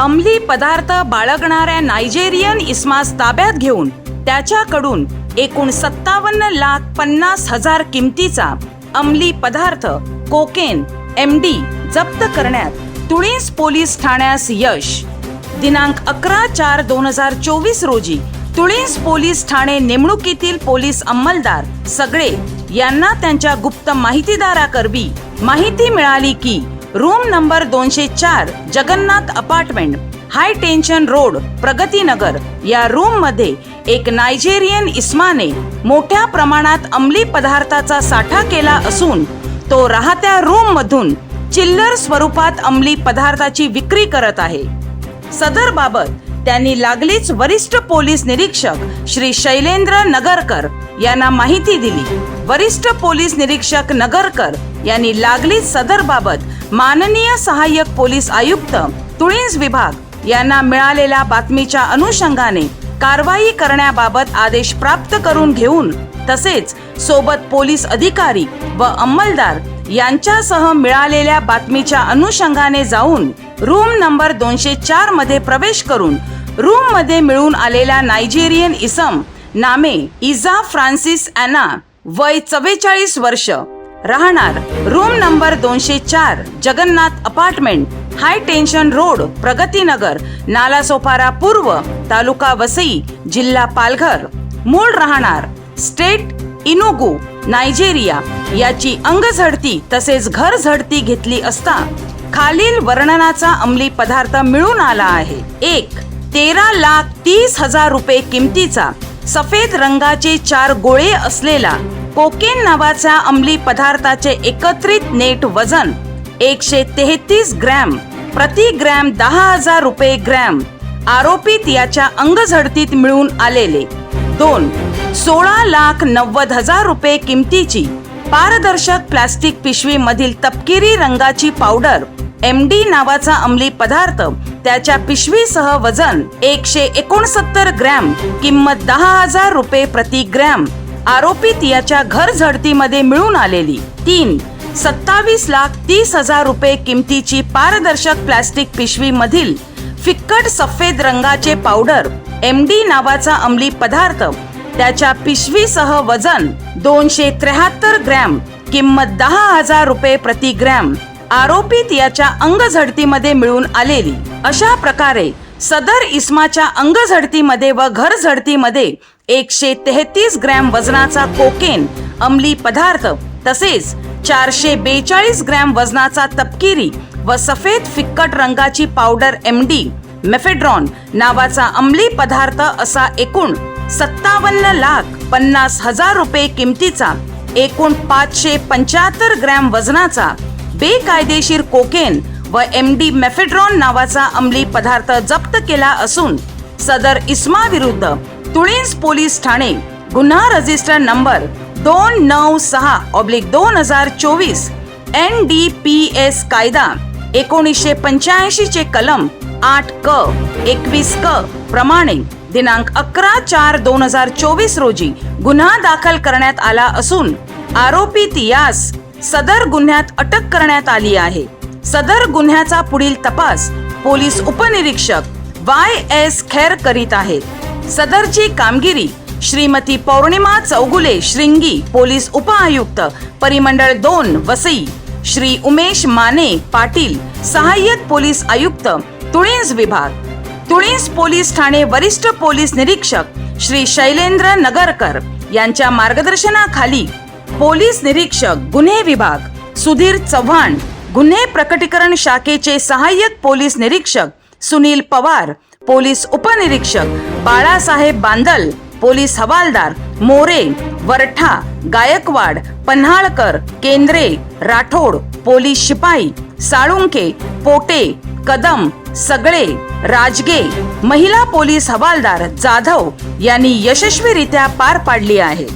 अंमली पदार्थ बाळगणाऱ्या नायजेरियन इस्मास ताब्यात घेऊन त्याच्याकडून एकूण सत्तावन्न लाख पन्नास हजार किमतीचा अंमली पदार्थ कोकेन एम डी जप्त करण्यात तुळीस पोलीस ठाण्यास यश. दिनांक अकरा चार दोन हजार चोवीस रोजी तुळीस पोलीस ठाणे नेमणुकीतील पोलीस अंमलदार सगळे यांना त्यांच्या गुप्त माहितीदाराकरवी माहिती मिळाली की रूम नंबर दोनशे चार Jagannath apartment high tension road Pragatinagar. या रूममध्ये एक नायजेरियन इस्माने मोठ्या प्रमाणात अंमली पदार्थाचा साठा केला असून तो राहत्या रूम मधून चिल्लर स्वरूपात अंमली पदार्थाची विक्री करत आहे. सदर बाबत त्यांनी लागलीच वरिष्ठ पोलीस निरीक्षक श्री शैलेंद्र नगरकर यांना माहिती दिली. वरिष्ठ पोलीस निरीक्षक नगरकर यांनी लागली सदर बाबत माननीय सहाय्यक पोलीस आयुक्त तुळींज विभाग यांना मिळालेल्या बातमीच्या अनुषंगाने कारवाई करण्याबाबत आदेश प्राप्त करून घेऊन तसेच सोबत पोलीस अधिकारी व अंमलदार यांच्यासह मिळालेल्या बातमीच्या अनुषंगाने जाऊन रूम नंबर दोनशे चारमध्ये प्रवेश करून रूममध्ये मिळून आलेला नायजेरियन इसम नामे इजा फ्रान्सिस अॅना वय चव्वेचाळीस वर्ष राहणार रूम नंबर दोनशे चार Jagannath apartment high tension road Pragatinagar Nalasopara पूर्व तालुका वसई जिल्हा पालघर. मूळ राहणार स्टेट इनुगू नायजेरिया. याची अंगझडती तसेच घर झडती घेतली असता खालील वर्णनाचा अंमली पदार्थ मिळून आला आहे. एक तेरा लाख तीस हजार रुपये किमतीचा सफेद रंगाचे चार गोळे असलेला कोकेन नावाच्या अंमली पदार्थाचे एकत्रित नेट वजन एकशे तेहतीस ग्रॅम प्रति ग्रॅम दहा हजार रुपये ग्रॅम. आरोपित याच्या अंगझडतीत मिळून आलेले दोन सोळा लाख नव्वद हजार रुपये किमतीची पारदर्शक प्लास्टिक पिशवी मधील तपकिरी रंगाची पावडर एम डी नावाचा अंमली पदार्थ त्याच्या पिशवीसह वजन एकशे एकोणसत्तर ग्रॅम किंमत दहा हजार रुपये प्रति ग्रॅम. आरोपित याच्या घर झडतीमध्ये मिळून आलेली. तीन सत्तावीस लाख तीस हजार रुपये किमतीची पारदर्शक प्लास्टिक पिशवी मधील फिक्कट सफेद रंगाचे पावडर एम डी नावाचा अंमली पदार्थ त्याच्या पिशवीसह वजन दोनशे त्र्याहत्तर ग्रॅम किंमत दहा हजार रुपये प्रति ग्रॅम आरोपित याच्या अंगझडतीमध्ये मिळून आलेली. अशा प्रकारे सदर इस्माच्या अंगझडतीमध्ये व घर झडतीमध्ये एकशे तेहतीस ग्रॅम वजनाचा कोकेन अंमली पदार्थ तसेच चारशे बेचाळीस ग्रॅम वजनाचा तपकिरी व सफेद फिक्कट रंगाची पावडर एम डी मेफेड्रॉन नावाचा अंमली पदार्थ असा एकूण सत्तावन्न लाख पन्नास हजार रुपये किमतीचा एकूण पाचशे पंच्याहत्तर ग्रॅम वजनाचा बेकायदेशीर कोकेन व एम डी मेफेड्रॉन नावाचा अंमली पदार्थ जप्त केला असून सदर इस्मा विरुद्ध तुळींज पोलीस ठाणे गुन्हा रजिस्टर नंबर दोन नऊ सहा ऑब्लिक दोन हजार चोवीस एन डी पी एस कायदा एकोणीसशे पंच्याऐंशी चे कलम आठ क एकवीस क प्रमाणे दिनांक अकरा चार दोन हजार चोवीस रोजी गुन्हा दाखल करण्यात आला असून आरोपित यास सदर गुन्ह्यात अटक करण्यात आली आहे. सदर गुन्ह्याचा पुढील तपास पोलीस उपनिरीक्षक वाय एस खैर करीत आहेत. सदरची कामगिरी श्रीमती पौर्णिमा चौगुले श्रिंगी पोलीस उपआयुक्त परिमंडळ दोन वसई श्री उमेश माने पाटील सहाय्यक पोलीस आयुक्त तुळींज विभाग. तुळींज पोलीस ठाणे वरिष्ठ पोलीस निरीक्षक श्री शैलेंद्र नगरकर यांच्या मार्गदर्शनाखाली पोलीस निरीक्षक गुन्हे विभाग सुधीर चव्हाण गुन्हे प्रकटीकरण शाखेचे सहाय्यक पोलीस निरीक्षक सुनील पवार पोलीस उपनिरीक्षक बाळासाहेब बांदल पोलीस हवालदार मोरे वरठा गायकवाड पन्हाळकर केंद्रे राठोड पोलीस शिपाई साळुंके पोटे कदम सगळे राजगे महिला पोलीस हवालदार जाधव यांनी यशस्वीरित्या पार पाडली आहे.